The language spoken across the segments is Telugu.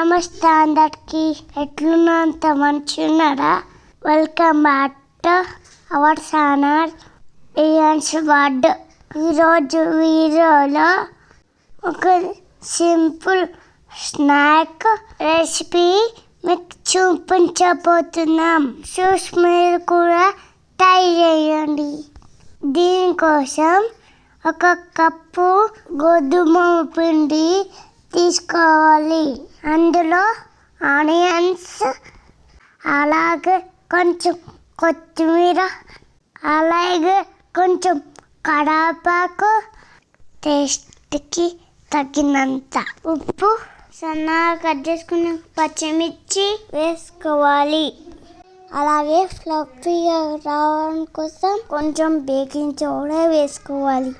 నమస్తే అందరికి. ఎట్లున్నంత మంచి ఉన్నారా welcome back to our channel ఇయన్స్ word ఈరోజు వీడియోలో ఒక సింపుల్ స్నాక్ రెసిపీ మీకు చూపించబోతున్నాం. చూసి మీరు కూడా ట్రై చేయండి. దీనికోసం ఒక కప్పు గోధుమ పిండి తీసుకోవాలి. అందులో ఆనియన్స్ అలాగే కొంచెం కొత్తిమీర అలాగే కొంచెం కడాపాకు టేస్ట్కి తగినంత ఉప్పు సన్నగా కట్ చేసుకున్న పచ్చిమిర్చి వేసుకోవాలి. అలాగే ఫ్లఫీగా రావడం కోసం కొంచెం బేకింగ్ సోడా వేసుకోవాలి.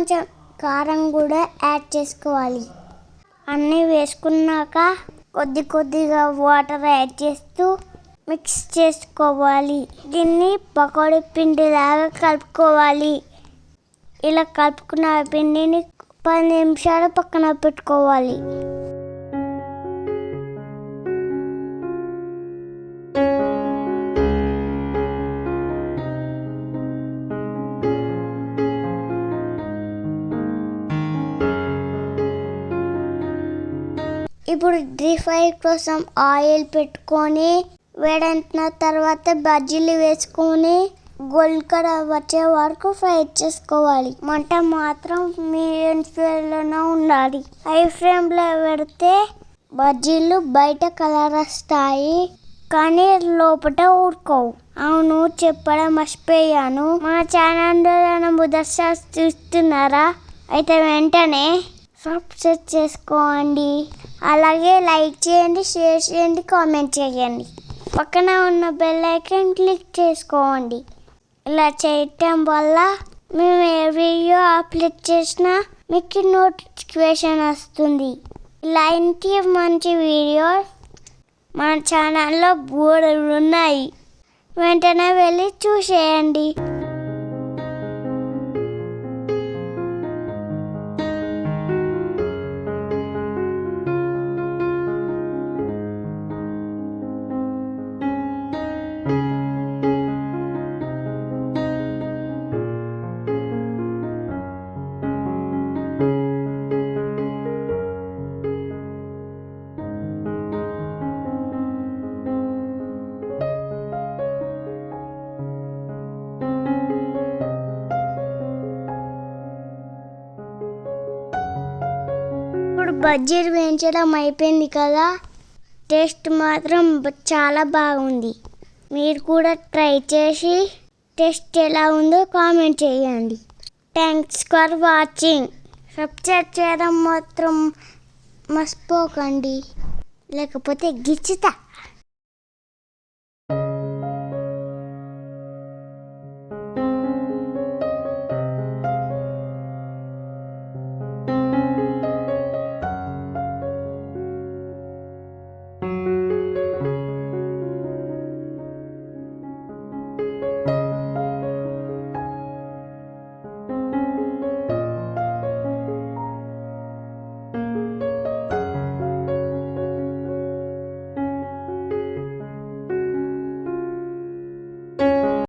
కొంచెం కారం కూడా యాడ్ చేసుకోవాలి. అన్నీ వేసుకున్నాక కొద్ది కొద్దిగా వాటర్ యాడ్ చేస్తూ మిక్స్ చేసుకోవాలి. దీన్ని పకోడీ పిండిలాగా కలుపుకోవాలి. ఇలా కలుపుకున్న పిండిని పది నిమిషాలు పక్కన పెట్టుకోవాలి. ఇప్పుడు డీప్ ఫ్రై కోసం ఆయిల్ పెట్టుకొని వేడంటిన తర్వాత బజ్జీలు వేసుకొని గోల్డ్ కలర్ వచ్చే వరకు ఫ్రై చేసుకోవాలి. మంట మాత్రం మీడియం ఫ్లేమ్లోనే ఉండాలి. హై ఫ్లేమ్లో పెడితే బజ్జీలు బయట కలర్ వస్తాయి కానీ లోపల ఊరుకోవు. అవును చెప్పడం మర్చిపోయాను. మా ఛానల్లో బుధర్షాస్ చూస్తున్నారా? అయితే వెంటనే సబ్స్క్రైబ్ చేసుకోండి. అలాగే లైక్ చేయండి షేర్ చేయండి కామెంట్ చేయండి. పక్కన ఉన్న బెల్ ఐకాన్ క్లిక్ చేసుకోండి. ఇలా చేయటం వల్ల మేము ఏ వీడియో అప్లోడ్ చేసినా మీకు నోటిఫికేషన్ వస్తుంది. ఇలాంటి మంచి వీడియోస్ మన ఛానల్లో బోర్డులు ఉన్నాయి. వెంటనే వెళ్ళి చూసేయండి. బజ్జీలు వేయించడం అయిపోయింది కదా. టేస్ట్ మాత్రం చాలా బాగుంది. మీరు కూడా ట్రై చేసి టేస్ట్ ఎలా ఉందో కామెంట్ చేయండి. Thanks for watching. సబ్స్క్రైబ్ చేయడం మాత్రం మర్చిపోకండి. లేకపోతే గిచ్చుతా.